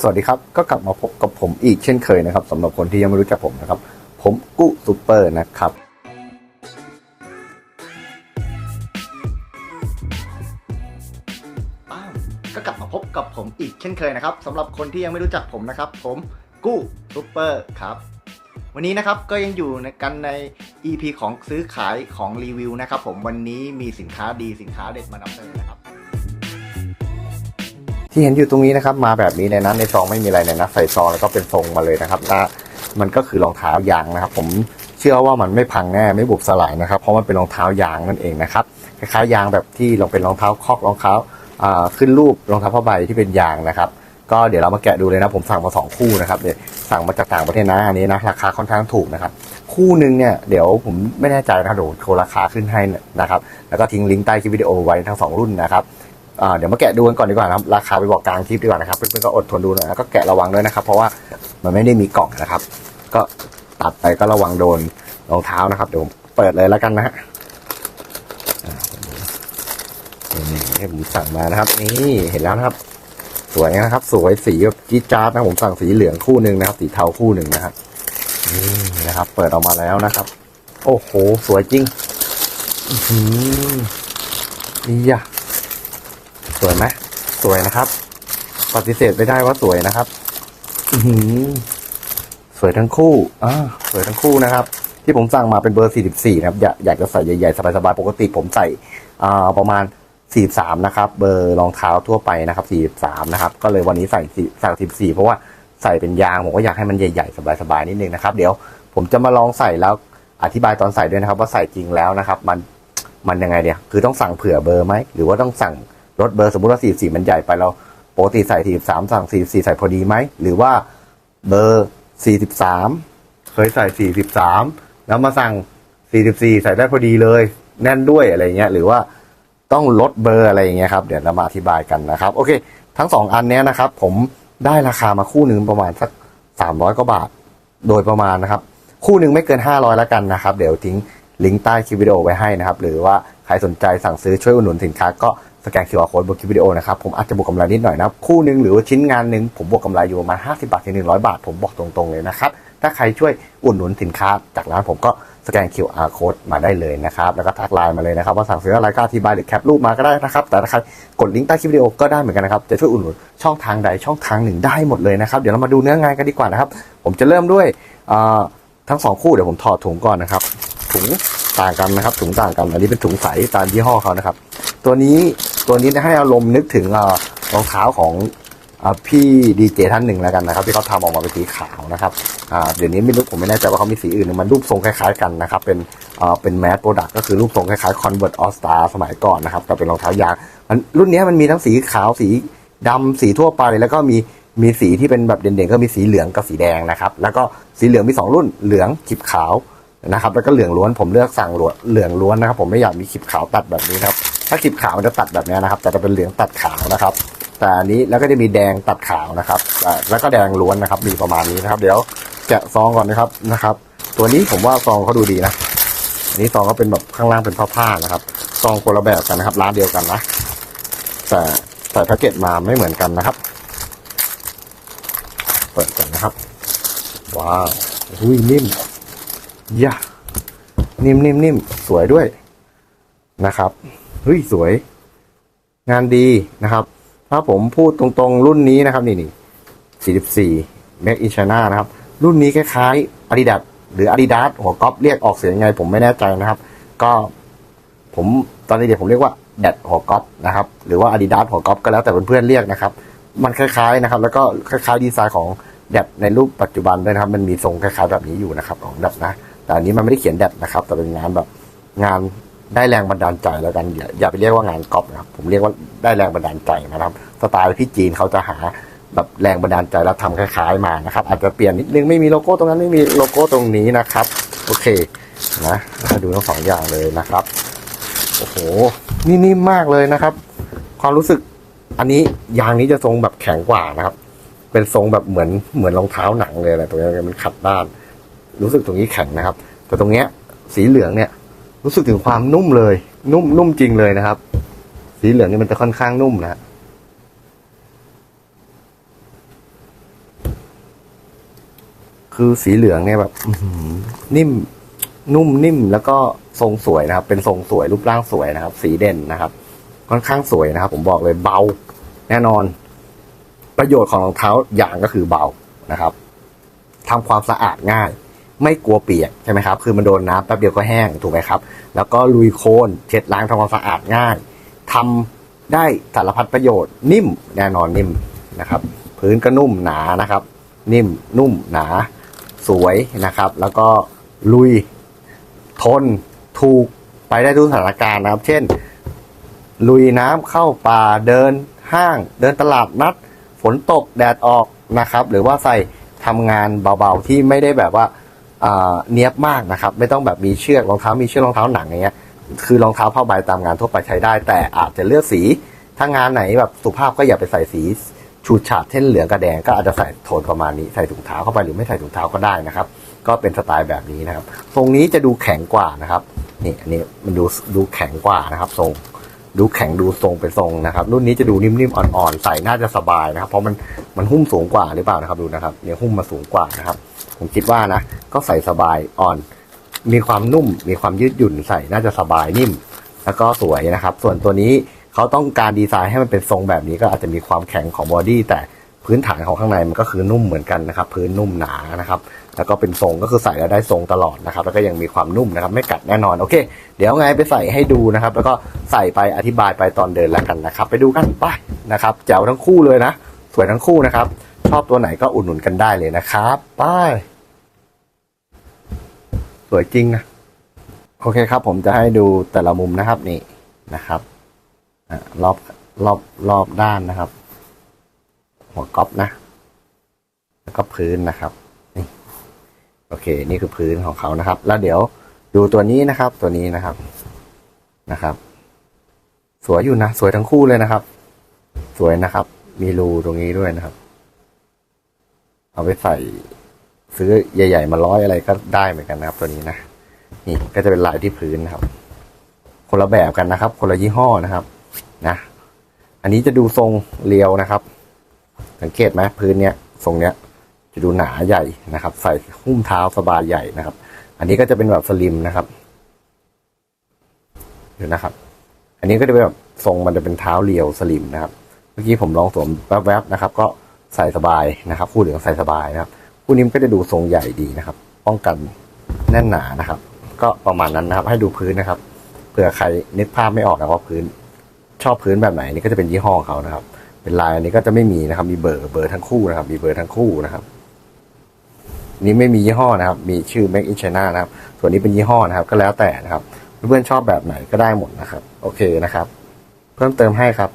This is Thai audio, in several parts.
สวัสดีครับ ก็กลับมาพบกับผมอีกเช่นเคยนะครับสำหรับคนที่ยังไม่รู้จักผมนะครับ ผมกู้ซูเปอร์นะครับ ก็กลับมาพบกับผมอีกเช่นเคยนะครับสำหรับคนที่ยังไม่รู้จักผมนะครับ ผมกู้ซูเปอร์ครับ วันนี้นะครับก็ยังอยู่ในกันใน EP ของซื้อขายของรีวิวนะครับ ผมวันนี้มีสินค้าดีสินค้าเด็ดมานำเสนอนะครับ ที่เห็นอยู่ตรงนี้นะครับ มาแบบนี้เลยนะในซองไม่มีอะไรเลยนะใส่ซองแล้วก็เป็นทรงมาเลยนะครับและมันก็คือรองเท้ายางนะครับ ผมเชื่อว่ามันไม่พังแน่ไม่บุบสลายนะครับ เพราะมันเป็นรองเท้ายางนั่นเองนะครับคล้ายๆยางแบบที่ลองเป็นรองเท้าคอกรองเท้าขึ้นรูปรองเท้าผ้าใบที่เป็นยางนะครับ ก็เดี๋ยวเรามาแกะดูเลยนะผมสั่งมาสองคู่นะครับเนี่ยสั่งมาจากต่างประเทศนะอันนี้นะราคาค่อนข้างถูกนะครับ คู่หนึ่งเนี่ยเดี๋ยวผมไม่แน่ใจนะครับเดี๋ยวโชว์ราคาขึ้นให้นะครับ แล้วก็ทิ้งลิงก์ใต้คลิปวิดีโอไว้ทั้งสองรุ่นนะครับ เดี๋ยวมาแกะดูกันก่อนดีกว่านะครับราคาไปบอกกลางคลิปดีกว่านะครับเพื่อนๆก็อดทนดูหน่อยแล้วก็แกะระวังด้วยนะครับ เพราะว่ามันไม่ได้มีกล่องนะครับ ก็ตัดไปก็ระวังโดนรองเท้านะครับเดี๋ยวผมเปิดเลยแล้วกันนะฮะนี่ให้ผมสั่งมานะครับ นี่เห็นแล้วนะครับ สวยนะครับ สวยสีแบบจี๊ดจ๊าดนะผมสั่งสีเหลืองคู่หนึ่งนะครับ สีเทาคู่หนึ่งนะครับนี่นะครับ เปิดออกมาแล้วนะครับ โอ้โห สวยจริงอือหือนี่ยะ สวยไหมสวยนะครับปฏิเสธไม่ได้ว่าสวยนะครับอือหือสวยทั้งคู่อ่าสวยทั้งคู่นะครับ ที่ผมสั่งมาเป็นเบอร์ 44 นะครับ อยากอยากจะใส่ใหญ่ๆ สบายๆ ปกติผมใส่อ่าประมาณ 43 นะครับ เบอร์รองเท้าทั่วไปนะครับ 43 นะครับ ก็เลยวันนี้ใส่4สั่ง14 เพราะว่าใส่เป็นยาง ผมก็อยากให้มันใหญ่ๆ สบายๆ นิดนึงนะครับ เดี๋ยวผมจะมาลองใส่แล้วอธิบายตอนใส่ด้วยนะครับ ว่าใส่จริงแล้วนะครับ มันมันยังไงเนี่ย คือต้องสั่งเผื่อเบอร์ไหม หรือว่าต้องสั่ง ลดเบอร์สมมติว่า44มันใหญ่ไปเราปกติใส่43สั่ง44ใส่พอดีไหม หรือว่าเบอร์43เคยใส่43แล้วมาสั่ง44ใส่ได้พอดีเลย แน่นด้วยอะไรเงี้ยหรือว่าต้องลดเบอร์อะไรอย่างเงี้ยครับเดี๋ยวเรามาอธิบายกันนะครับ โอเค ทั้งสองอันเนี้ยนะครับ ผมได้ราคามาคู่หนึ่งประมาณสัก 300กว่าบาท โดยประมาณนะครับ คู่หนึ่งไม่เกิน 500แล้วกันนะครับ เดี๋ยวทิ้งลิงก์ใต้คลิปวิดีโอไว้ให้นะครับ หรือว่าใครสนใจสั่งซื้อช่วยอุดหนุนสินค้าก็ สแกน QR Code บนคลิปวิดีโอนะครับผมอาจจะบวกกำไรนิดหน่อยนะคู่หนึ่งหรือว่าชิ้นงานหนึ่งผมบวกกำไรอยู่ประมาณ50 บาทถึง100 บาท ผมบอกตรงๆเลยนะครับ ถ้าใครช่วยอุดหนุนสินค้าจากร้านผมก็สแกน QR Code มาได้เลยนะครับ แล้วก็ทักไลน์มาเลยนะครับ ว่าสั่งซื้ออะไรก็อธิบายหรือแคปรูปมาก็ได้นะครับ แต่ถ้าใครกดลิงก์ใต้คลิปวิดีโอก็ได้เหมือนกันนะครับ จะช่วยอุดหนุนช่องทางใดช่องทางหนึ่งได้หมดเลยนะครับ เดี๋ยวเรามาดูเนื้องานกันดีกว่านะครับ ผมจะเริ่มด้วยทั้งสองคู่เดี๋ยวผมถอดถุงก่อนนะครับ ถุงต่างกันนะครับ ถุงต่างกัน อันนี้เป็นถุงใสตามยี่ห้อเขานะครับ ตัวนี้ ตัวนี้ให้อารมณ์นึกถึงรองเท้าของอพี่ดีเจท่านหนึ่งแล้วกันนะครับ ที่เขาทำออกมาเป็นสีขาวนะครับเดี๋ยวนี้ไม่รู้ผมไม่แน่ใจว่าเขามีสีอื่นหรือมันรูปทรงคล้ายๆกันนะครับ เป็นเป็นแมสโปรดักต์ก็คือรูปทรงคล้ายๆ Convert All Star สมัยก่อนนะครับก็เป็นรองเท้ายางมันรุ่นนี้มันมีทั้งสีขาวสีดำสีทั่วไปแล้วก็มีมีสีที่เป็นแบบเด่นๆ ก็มีสีเหลืองกับสีแดงนะครับ แล้วก็สีเหลืองมีสองรุ่นเหลืองขีบขาวนะครับ แล้วก็เหลืองล้วนผมเลือกสั่งเหลืองล้วนนะครับ ผมไม่อยากมีขีบขาวตัดแบบนี้ครับ ถ้าขีบขาวมันจะตัดแบบนี้นะครับ แต่จะเป็นเหลืองตัดขาวนะครับ แต่อันนี้แล้วก็จะมีแดงตัดขาวนะครับ แล้วก็แดงล้วนนะครับ มีประมาณนี้นะครับ เดี๋ยวแกะซองก่อนนะครับนะครับ ตัวนี้ผมว่าซองเขาดูดีนะอันนี้ซองก็เป็นแบบข้างล่างเป็นผ้าๆนะครับซองคนละแบบกันนะครับ ร้านเดียวกันนะแต่แต่แพ็กเกจมาไม่เหมือนกันนะครับ เปิดกันนะครับ ว้าวอุ้ยนิ่มยะนิ่มนิ่มนิ่มสวยด้วยนะครับ เฮ้ยสวย งานดีนะครับ ถ้าผมพูดตรงๆ รุ่นนี้นะครับ นี่นี่ 44 Make in China นะครับ รุ่นนี้คล้ายๆ Adidas หรือ Adidas หัวก๊อปเรียกออกเสียงยังไง ผมไม่แน่ใจนะครับ ก็ผมตอนนี้เดี๋ยวผมเรียกว่าแดดหัวก๊อปนะครับ หรือว่า Adidas หัวก๊อปก็แล้วแต่เพื่อนๆเรียกนะครับ มันคล้ายๆนะครับ แล้วก็คล้ายๆดีไซน์ของแดดในรูปปัจจุบันด้วยนะครับ มันมีทรงคล้ายๆแบบนี้อยู่นะครับของแดดนะ แต่อันนี้มันไม่ได้เขียนแดดนะครับ แต่เป็นงานแบบงาน ได้แรงบันดาลใจแล้วกัน อย่าอย่าไปเรียกว่างานก๊อปนะครับ ผมเรียกว่าได้แรงบันดาลใจนะครับ สไตล์ที่จีนเขาจะหาแบบแรงบันดาลใจแล้วทำคล้ายๆมานะครับ อาจจะเปลี่ยนนิดนึงไม่มีโลโก้ตรงนั้นไม่มีโลโก้ตรงนี้นะครับ โอเคนะมาดูทั้งสองอย่างเลยนะครับโอ้โหนี่นิ่มมากเลยนะครับ ความรู้สึกอันนี้ยางนี้จะทรงแบบแข็งกว่านะครับ เป็นทรงแบบเหมือนเหมือนรองเท้าหนังเลยแหละตรงนี้มันขัดด้าน รู้สึกตรงนี้แข็งนะครับ แต่ตรงเนี้ยสีเหลืองเนี่ย รู้สึกถึงความนุ่มเลย นุ่มนุ่มจริงเลยนะครับ สีเหลืองนี่มันจะค่อนข้างนุ่มนะคือสีเหลืองเนี่ยแบบนิ่มนุ่มนิ่มแล้วก็ทรงสวยนะครับ เป็นทรงสวยรูปร่างสวยนะครับ สีเด่นนะครับ ค่อนข้างสวยนะครับ ผมบอกเลยเบา แน่นอน ประโยชน์ของรองเท้ายางก็คือเบานะครับทำความสะอาดง่าย ไม่กลัวเปียกใช่ไหมครับคือมันโดนน้ำแป๊บเดียวก็แห้งถูกไหมครับ แล้วก็ลุยโคลนเช็ดล้างทำความสะอาดง่ายทำได้สารพัดประโยชน์ นิ่มแน่นอนนิ่มนะครับ พื้นก็นุ่มหนานะครับ นิ่มนุ่มหนา สวยนะครับ แล้วก็ลุยทนถูกไปได้ทุกสถานการณ์นะครับ เช่น ลุยน้ำเข้าป่าเดินห้าง เดินตลาดนัด ฝนตกแดดออกนะครับ หรือว่าใส่ทำงานเบาๆที่ไม่ได้แบบว่า เนี้ยบมากนะครับ ไม่ต้องแบบมีเชือกรองเท้ามีเชือกรองเท้าหนังอย่างเงี้ยคือรองเท้าผ้าใบตามงานทั่วไปใช้ได้ แต่อาจจะเลือกสีถ้างานไหนแบบสุภาพก็อย่าไปใส่สีฉูดฉาดเช่นเหลืองกับแดงก็อาจจะใส่โทนประมาณนี้ใส่ถุงเท้าเข้าไปหรือไม่ใส่ถุงเท้าก็ได้นะครับ ก็เป็นสไตล์แบบนี้นะครับ ทรงนี้จะดูแข็งกว่านะครับนี่อันนี้มันดูดูแข็งกว่านะครับ ทรงดูแข็งดูทรงเป็นทรงนะครับ รุ่นนี้จะดูนิ่มๆอ่อนๆใส่น่าจะสบายนะครับ เพราะมันมันหุ้มสูงกว่าหรือเปล่านะครับดูนะครับเนี่ยหุ้มมาสูงกว่านะครับ ผมคิดว่านะ ก็ใส่สบายอ่อน มีความนุ่ม มีความยืดหยุ่นใส่น่าจะสบายนิ่ม แล้วก็สวยนะครับ ส่วนตัวนี้เขาต้องการดีไซน์ให้มันเป็นทรงแบบนี้ก็อาจจะมีความแข็งของบอดี้แต่พื้นฐานของข้างในมันก็คือนุ่มเหมือนกันนะครับ พื้นนุ่มหนานะครับ แล้วก็เป็นทรงก็คือใส่แล้วได้ทรงตลอดนะครับ แล้วก็ยังมีความนุ่มนะครับ ไม่กัดแน่นอนโอเค เดี๋ยวไงไปใส่ให้ดูนะครับ แล้วก็ใส่ไปอธิบายไปตอนเดินแล้วกันนะครับ ไปดูกันไปนะครับแจ๋วทั้งคู่เลยนะ สวยทั้งคู่นะครับ ชอบตัวไหนก็อุดหนุนกันได้เลยนะครับไปสวยจริงนะโอเคครับ ผมจะให้ดูแต่ละมุมนะครับนี่นะครับรอบรอบรอบด้านนะครับ หัวก๊อปนะ แล้วก็พื้นนะครับนี่โอเค นี่คือพื้นของเขานะครับ แล้วเดี๋ยวดูตัวนี้นะครับ ตัวนี้นะครับนะครับ สวยอยู่นะ สวยทั้งคู่เลยนะครับ สวยนะครับ มีรูตรงนี้ด้วยนะครับ เอาไปใส่ซื้อใหญ่ ๆ มาร้อยอะไรก็ได้เหมือนกันนะครับ ตัวนี้นะนี่ก็จะเป็นลายที่พื้นนะครับ คนละแบบกันนะครับ คนละยี่ห้อนะครับ นะ อันนี้จะดูทรงเรียวนะครับ สังเกตไหมพื้นเนี้ยทรงเนี้ยจะดูหนาใหญ่นะครับ ใส่หุ้มเท้าสบายใหญ่นะครับ อันนี้ก็จะเป็นแบบสลิมนะครับเดี๋ยวนะครับ อันนี้ก็จะเป็นแบบทรงมันจะเป็นเท้าเรียวสลิมนะครับ เมื่อกี้ผมลองสวมแวบๆนะครับ ก็ ใส่สบายนะครับคู่เหลืองใส่สบายนะครับคู่นี้มันก็จะดูทรงใหญ่ดีนะครับ ป้องกันแน่นหนานะครับ ก็ประมาณนั้นนะครับ ให้ดูพื้นนะครับเผื่อใครนึกภาพไม่ออกนะว่าพื้น ชอบพื้นแบบไหนนี่ก็จะเป็นยี่ห้อเขานะครับ เป็นลายอันนี้ก็จะไม่มีนะครับ มีเบอร์เบอร์ทั้งคู่นะครับ มีเบอร์ทั้งคู่นะครับนี้ไม่มียี่ห้อนะครับ มีชื่อ Make in China นะครับ ส่วนนี้เป็นยี่ห้อนะครับ ก็แล้วแต่นะครับ เพื่อนๆชอบแบบไหนก็ได้หมดนะครับ โอเคนะครับ เพิ่มเติมให้ครับ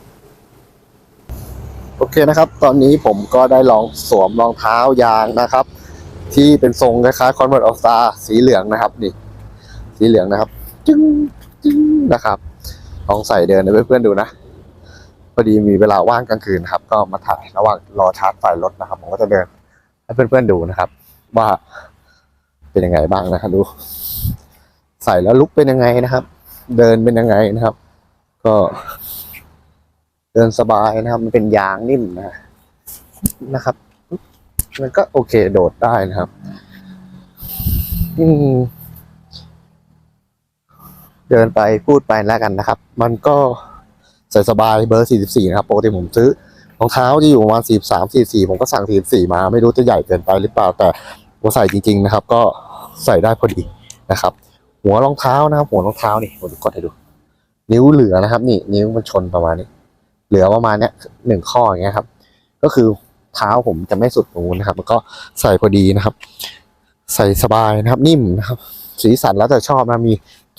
โอเคนะครับ ตอนนี้ผมก็ได้ลองสวมรองเท้ายางนะครับ ที่เป็นทรงคล้ายๆ Convert All Star สีเหลืองนะครับนี่ สีเหลืองนะครับ จึ้งจึ้งนะครับ ลองใส่เดินให้เพื่อนๆดูนะพอดีมีเวลาว่างกลางคืนครับ ก็มาถ่ายระหว่างรอชาร์จไฟรถนะครับ ผมก็จะเดินให้เพื่อนๆดูนะครับ ว่าเป็นยังไงบ้างนะครับดูใส่แล้วลุกเป็นยังไงนะครับ เดินเป็นยังไงนะครับ ก็ เดินสบายนะครับ มันเป็นยางนิ่มนะนะครับ มันก็โอเคโดดได้นะครับ อืมเดินไปพูดไปแล้วกันนะครับ มันก็ใส่สบายเบอร์ 44 นะครับ ปกติผมซื้อรองเท้าที่อยู่ประมาณ 43 44 ผมก็สั่ง 44 มา ไม่รู้จะใหญ่เกินไปหรือเปล่า แต่ผมใส่จริง ๆ นะครับ ก็ใส่ได้พอดีนะครับ หัวรองเท้านะครับ หัวรองเท้านี่ผมกดให้ดู นิ้วเหลือนะครับ นี่ นิ้วมันชนประมาณนี้ เหลือประมาณเนี้ยหนึ่งข้ออย่างเงี้ยครับ ก็คือเท้าผมจะไม่สุดตรงนู้นนะครับ มันก็ใส่พอดีนะครับ ใส่สบายนะครับ นิ่มนะครับ สีสันแล้วแต่ชอบนะมี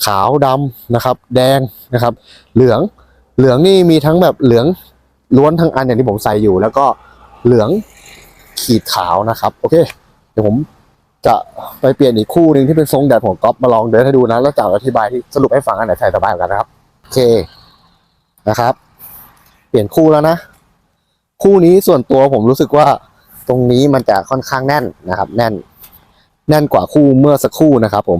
ขาวดำนะครับ แดงนะครับ เหลืองเหลืองนี่มีทั้งแบบเหลืองล้วนทั้งอันอย่างที่ผมใส่อยู่ แล้วก็เหลืองขีดขาวนะครับ โอเค เดี๋ยวผมจะไปเปลี่ยนอีกคู่หนึ่งที่เป็นทรงแดดของก๊อฟมาลองเดินให้ดูนะ แล้วจะอธิบายที่สรุปให้ฟังอันไหนใส่สบายกันนะครับ โอเคนะครับ ปลี่ยนคู่แล้วนะ คู่นี้ส่วนตัวผมรู้สึกว่าตรงนี้มันจะค่อนข้างแน่นนะครับ แน่น แน่นกว่าคู่เมื่อสักครู่นะครับผม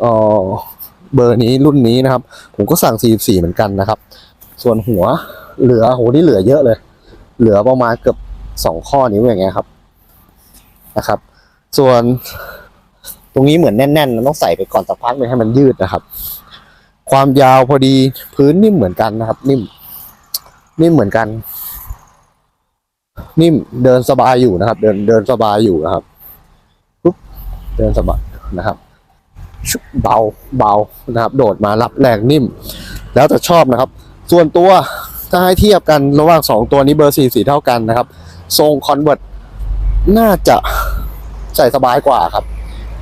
เออเบอร์นี้รุ่นนี้นะครับ ผมก็สั่ง 44 เหมือนกันนะครับ ส่วนหัวเหลือโหนี่เหลือเยอะเลย เหลือประมาณเกือบสองข้อนิ้วอย่างเงี้ยครับนะครับ ส่วนตรงนี้เหมือนแน่นๆมันต้องใส่ไปก่อนสักพักหนึงให้มันยืดนะครับ ความยาวพอดีพื้นนิ่มเหมือนกันนะครับ นิ่ม นิ่มเหมือนกัน นิ่มเดินสบายอยู่นะครับ เดินเดินสบายอยู่นะครับปุ๊บเดินสบายนะครับชุบเบาเบานะครับ โดดมารับแรงนิ่ม แล้วแต่ชอบนะครับ ส่วนตัวถ้าให้เทียบกันระหว่างสองตัวนี้เบอร์สี่สีเท่ากันนะครับ ทรงคอนเวิร์ตน่าจะใส่สบายกว่าครับ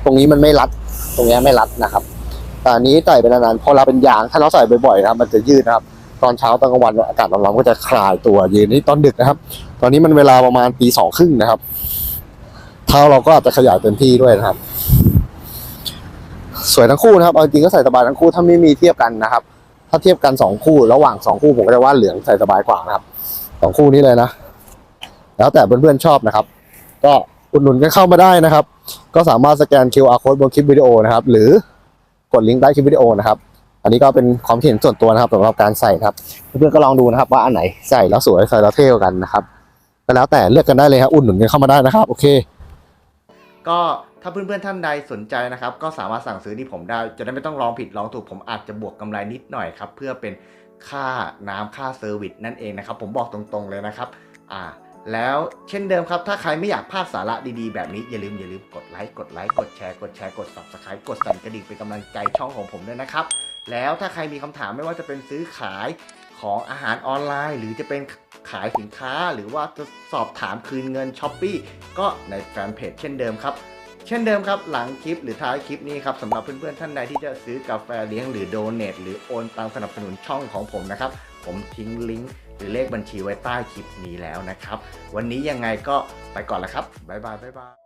ตรงนี้มันไม่รัด ตรงนี้ไม่รัดนะครับ แต่อันนี้ใส่ไปนานๆพอเราเป็นยางถ้าเราใส่บ่อยๆนะครับมันจะยืดนะครับ ตอนเช้าตอนกลางวันอากาศร้อนๆก็จะคลายตัวเยืนนี่ตอนดึกนะครับ ตอนนี้มันเวลาประมาณตีสองครึ่งนะครับเท้าเราก็อาจจะขยายเต็มที่ด้วยนะครับ สวยทั้งคู่นะครับเอาจริงก็ใส่สบายทั้งคู่ถ้าไม่มีเทียบกันนะครับ ถ้าเทียบกันสองคู่ระหว่างสองคู่ผมก็จะว่าเหลืองใส่สบายกว่านะครับสองคู่นี้เลยนะแล้วแต่เพื่อนๆชอบนะครับ ก็อุดหนุนกันเข้ามาได้นะครับ ก็สามารถสแกน QR code บนคลิปวิดีโอนะครับ หรือ ดลิงก์ใต้คลิปวิดีโอนะครับ อันนี้ก็เป็นความเห็นส่วนตัวนะครับสำหรับการใส่ครับ เพื่อนๆก็ลองดูนะครับว่าอันไหนใส่แล้วสวยใส่แล้วเท่กันนะครับก็แล้วแต่เลือกกันได้เลยครับอุดหนุนกันเข้ามาได้นะครับ โอเค ก็ถ้าเพื่อนๆท่านใดสนใจนะครับ ก็สามารถสั่งซื้อที่ผมได้ จะได้ไม่ต้องลองผิดลองถูกผมอาจจะบวกกำไรนิดหน่อยครับเพื่อเป็นค่าน้ำค่าเซอร์วิสนั่นเองนะครับ ผมบอกตรงๆเลยนะครับ อ่า แล้วเช่นเดิมครับ ถ้าใครไม่อยากพลาดสาระดีๆ แบบนี้ อย่าลืมอย่าลืมกดไลค์กดไลค์กดแชร์กดแชร์กด subscribe กดสั่นกระดิ่งเป็นกำลังใจช่องของผมด้วยนะครับ แล้วถ้าใครมีคำถามไม่ว่าจะเป็นซื้อขายของอาหารออนไลน์ หรือจะเป็นขายสินค้าหรือว่าจะสอบถามคืนเงินช้อปปีก็ในแฟนเพจเช่นเดิมครับ เช่นเดิมครับ หลังคลิปหรือท้ายคลิปนี้ครับสำหรับเพื่อนๆท่านใดที่จะซื้อกาแฟเลี้ยงหรือโดเนทหรือโอนตังสนับสนุนช่องของผมนะครับ ผมทิ้งลิงก์ หรือเลขบัญชีไว้ใต้คลิปนี้แล้วนะครับ วันนี้ยังไงก็ไปก่อนละครับบ๊ายบายบ๊ายบาย